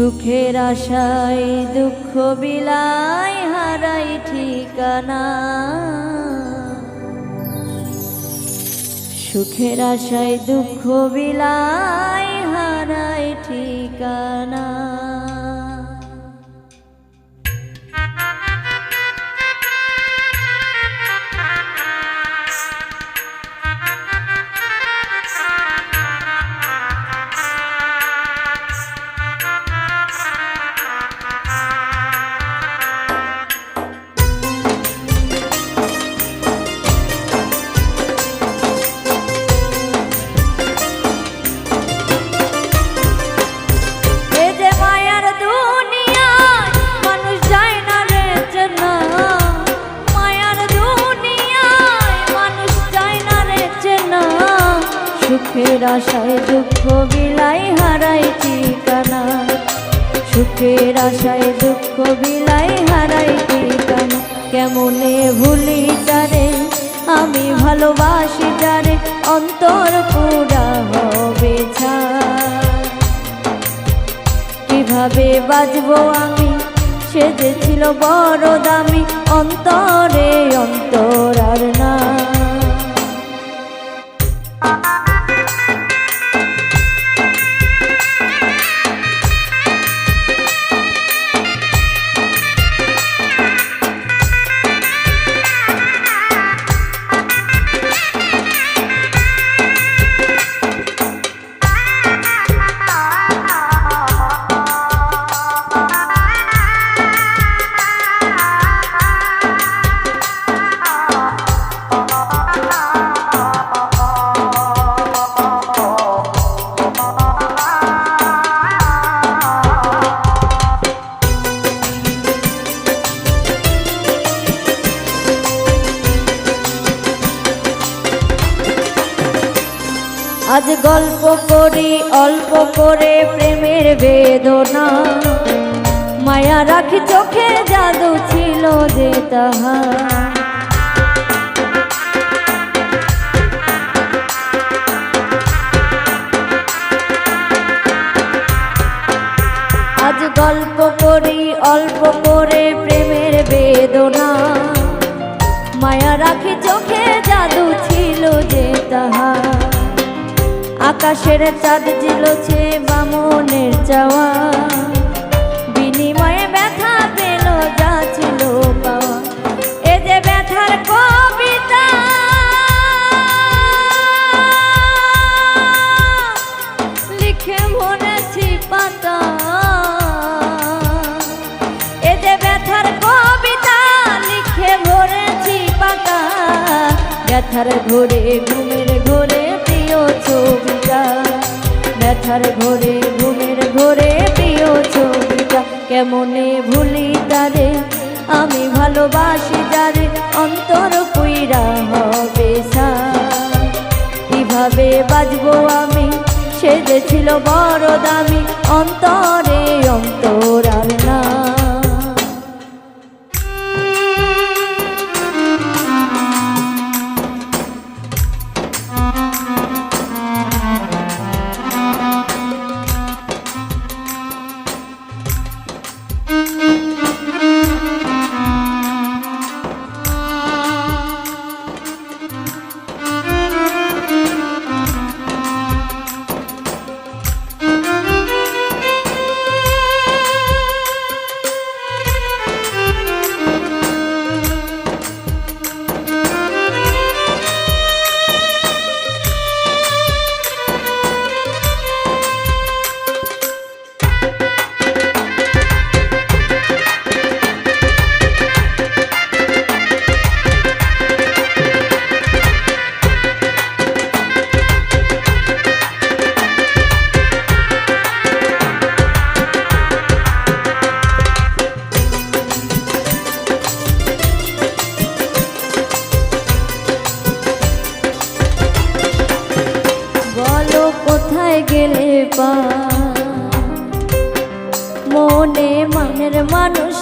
সুখের আশায় দুঃখ বিলাই হারাই ঠিকানা। সুখের আশায় দুঃখ বিলাই হারাই ঠিকানা। সুখের আশায় দুঃখ বিলাই হারাই ঠিকানা সুখের আশায় দুঃখ বিলাই হারাই ঠিকানা কেমনে ভুলি তারে আমি ভালোবাসি যারে। অন্তর পুরা হবে কীভাবে বাজবো আমি? সে যে ছিল বড় দামি। অন্তরে অন্তর আর না আজ গল্প করি, অল্প করে প্রেমের বেদনা। মায়া রাখি চোখে জাদু ছিল যে তাহা। আজ গল্প করি, অল্প আকাশের চাঁদ জিলছে বামনের চাওয়া। বিনিময়ে ব্যথা পেল, যা ছিল পাওয়া। এ যে ব্যথার কবিতা, লিখে মনেছি পাতা এ ব্যথার কবিতা, লিখে ভরেছি পাতা ব্যথার ঘোরে, ঘুমের ঘোরে ছবিটা। ব্যথার ঘোরে, ঘুমের ঘোরে, প্রিয় ছবিটা। কেমনে ভুলি তারে? আমি ভালোবাসি যারে, অন্তর পুইরা হবে সার। কীভাবে বাজবো আমি? সেজেছিল বড় দামি। কোথায় গেলে পা মনে মনের মানুষ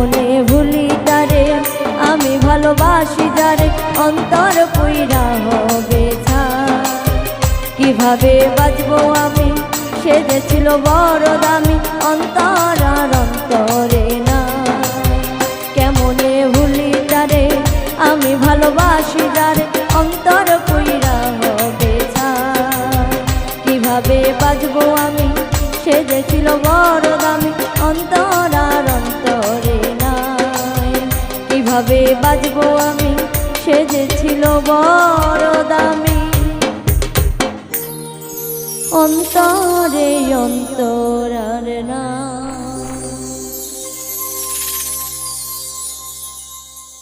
কেমনে ভুলি তারে, আমি ভালোবাসি যারে, অন্তর পুইরা হবে। কীভাবে বাঁচবো আমি সে যে ছিল বড় দামি অন্তরার অন্তরে না কেমনে ভুলি তারে, আমি ভালোবাসি যারে, অন্তর পুইরা হবে। কীভাবে বাঁচবো আমি সে যে ছিল বড় কীভাবে বাজবো আমি? সেজেছিল বড় দামি। অন্তরে অন্তর না